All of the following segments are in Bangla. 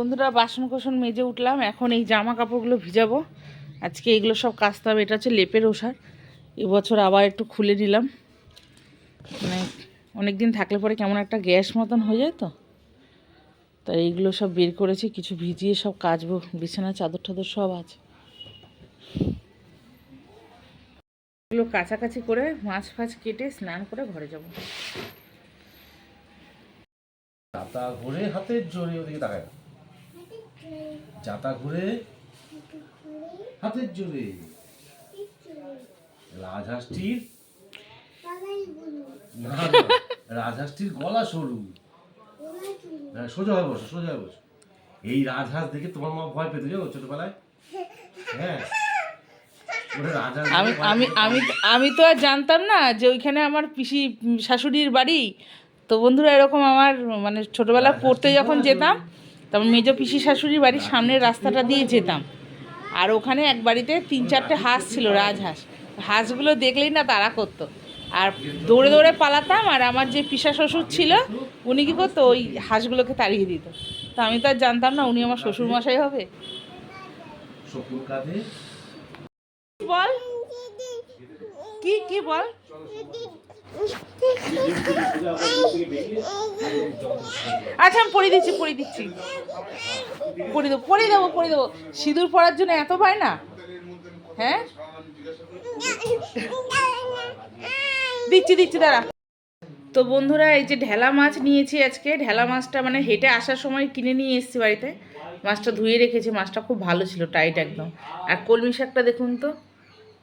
বন্ধুরা বাসন কোসন মেজে উঠলাম, এখন এই জামা কাপড়গুলো ভিজাবো। আজকে এগুলো সব কাচতে হবে, এটা হচ্ছে লেপের ওষার। এবছর আবার একটু খুলে দিলাম মানে অনেক দিন থাকলে পরে কেমন একটা গ্যাস মতন হয়ে যায় তো? তাই এইগুলো সব বের করেছি, কিছু ভিজিয়ে সব কাচবো, বিছানা, চাদর টাদর সব আছে। এগুলো কাছাকাছি করে মাছ ফাছ কেটে স্নান করে ঘরে যাব। জোরে ওদিকে যাতা ঘুরে হাতের জোরে। রাজহাঁসটির না রাজহাঁসটির গলা সরু। হ্যাঁ সোজা হয়ে বসো সোজা হয়ে বসো। এই রাজহাঁস দেখে তোমার মা ভয় পেতে জানো ছোটবেলায়? হ্যাঁ। আমি আমি আমি আমি তো আর জানতাম না যে ওইখানে আমার পিসি শাশুড়ির বাড়ি। তো বন্ধুরা এরকম আমার মানে ছোটবেলা পড়তে যখন যেতাম তখন মেজো পিসি শাশুড়ির বাড়ির সামনের রাস্তাটা দিয়ে যেতাম। আর ওখানে এক বাড়িতে তিন চারটে হাঁস ছিল রাজহাঁস। হাঁসগুলো দেখলেই না তারা করতো। আর দৌড়ে দৌড়ে পালাতাম আর আমার যে পিসা শ্বশুর ছিল উনি কী করতো ওই হাঁসগুলোকে তাড়িয়ে দিত। তো আমি তো আর জানতাম না উনি আমার শ্বশুর মশাই হবে বল। কি কি বল? আচ্ছা আমি পড়ে দিচ্ছি পড়ে দিচ্ছি। পড়ে দেবো পড়ে দেবো পড়ে দেবো। সিঁদুর পরার জন্য এত পায় না? হ্যাঁ? দিচ্ছি দিচ্ছি, দাঁড়া। তো বন্ধুরা, এই যে ঢেলা মাছ নিয়েছি আজকে। ঢেলা মাছটা মানে হেঁটে আসার সময় কিনে নিয়ে এসেছি বাড়িতে। মাছটা ধুয়ে রেখেছি, মাছটা খুব ভালো ছিল টাইট একদম। আর কলমি শাকটা দেখুন তো,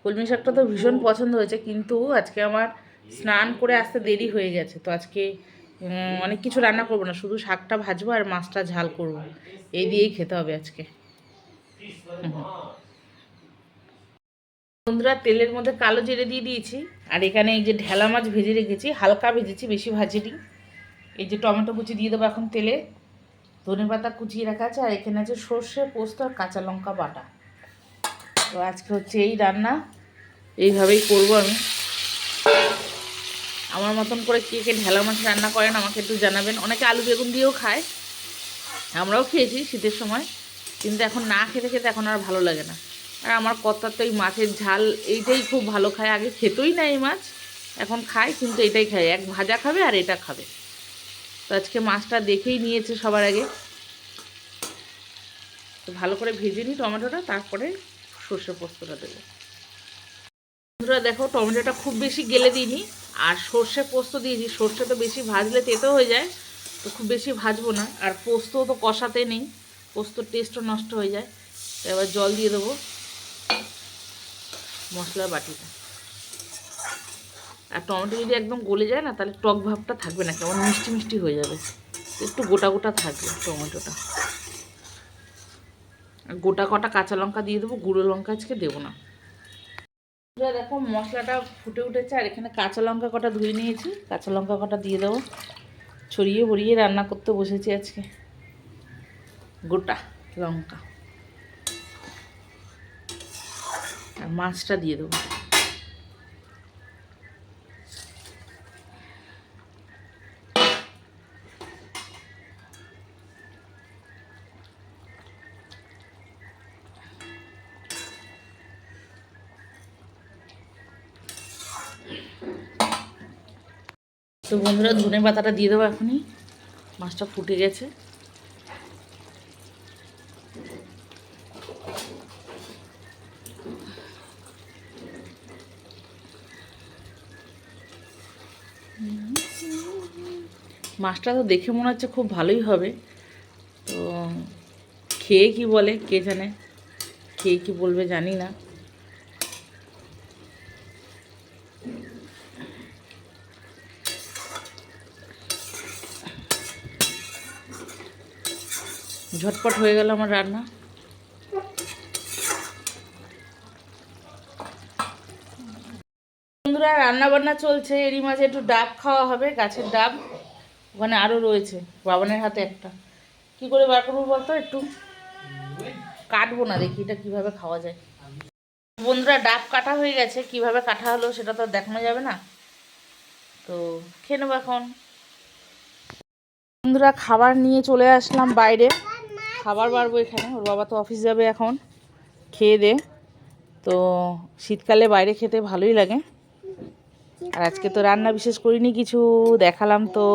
কলমি শাকটা তো ভীষণ পছন্দ হয়েছে, কিন্তু আজকে আমার স্নান করে আসতে দেরি হয়ে গেছে, তো আজকে অনেক কিছু রান্না করব না, শুধু শাকটা ভাজবো আর মাছটা ঝাল করব, এই দিয়েই খেতে হবে আজকে। বন্ধুরা, তেলের মধ্যে কালো জিরে দিয়ে দিয়েছি, আর এখানে এই যে ঢেলা মাছ ভেজে রেখেছি, হালকা ভেজেছি, বেশি ভাজিনি। এই যে টমেটো কুচি দিয়ে দেবো এখন তেলে, ধনে পাতা কুচিয়ে রাখা আছে, আর এখানে আছে সর্ষে, পোস্ত আর কাঁচা লঙ্কা বাটা। তো আজকে হচ্ছে এই রান্না, এইভাবেই করব আমি। আমার মতন করে কে কে ঢেলা মাছ রান্না করেন আমাকে একটু জানাবেন। অনেকে আলু বেগুন দিয়েও খায়। আমরাও খেয়েছি শীতের সময়, কিন্তু এখন না খেতে খেতে এখন আর ভালো লাগে না। আর আমার কর্তা তো এই মাছের ঝাল এইটাই খুব ভালো খায়। আগে খেতই না এই মাছ, এখন খায়, কিন্তু এটাই খায়। এক ভাজা খাবে আর এটা খাবে। তো আজকে মাছটা দেখেই নিয়েছে সবার আগে। তো ভালো করে ভেজে নিই টমেটোটা, তারপরে সর্ষে পোস্তটা দেবো। বন্ধুরা দেখো, টমেটোটা খুব বেশি গেলে দিইনি। আর সর্ষে পোস্ত দিয়েছি, সর্ষে তো বেশি ভাজলে তেতো হয়ে যায়, তো খুব বেশি ভাজবো না। আর পোস্ত তো কষাতে নেই, পোস্তর টেস্টও নষ্ট হয়ে যায় তো এবার জল দিয়ে দেবো মশলার বাটিটা আর টমেটো যদি একদম গলে যায় না, তাহলে টক ভাবটা থাকবে না, কেমন মিষ্টি মিষ্টি হয়ে যাবে। একটু গোটা গোটা থাকবে টমেটোটা। গোটা কটা কাঁচা লঙ্কা দিয়ে দেবো, গুঁড়ো লঙ্কা আজকে দেবো না। বন্ধুরা, দেখো মশলাটা ফুটে উঠেছে, আর এখানে কাঁচা লঙ্কা কটা ধুয়ে নিয়েছি। কাঁচা লঙ্কা কটা দিয়ে দেবো। ছড়িয়ে ভরিয়ে রান্না করতে বসেছি আজকে। গোটা লঙ্কা। আর মাছটা দিয়ে দেবো। তো বন্ধুরা ধনে পাতাটা দিয়ে দেবো এখনই। মাছটা ফুটে গেছে। মাছটা তো দেখে মনে হচ্ছে খুব ভালোই হবে। তো খেয়ে কি বলে, কে জানে? খেয়ে কি বলবে জানি না। ঝটপট হয়ে গেল আমার রান্না। বন্ধুরা রান্না বান্না চলছে। এরই মাঝে একটু ডাব খাওয়া হবে, গাছের ডাব। ওখানে আরও রয়েছে, বাবানের হাতে একটা। কি করে বার করব বলতো একটু? কাটবো না, দেখি এটা কীভাবে খাওয়া যায়। বন্ধুরা, ডাব কাটা হয়ে গেছে। কীভাবে কাটা হলো সেটা তো দেখানো যাবে না। তো খেয়ে নেব এখন। বন্ধুরা, খাবার নিয়ে চলে আসলাম বাইরে। খাবার বাড়বো এখানে। ওর বাবা তো অফিস যাবে এখন। খেয়ে দে। তো শীতকালে বাইরে খেতে ভালোই লাগে। আর আজকে তো রান্না বিশেষ করিনি, কিছু দেখালাম তো।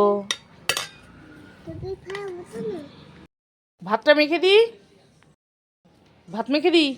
ভাতটা মেখে দিই। ভাত মেখে দিই।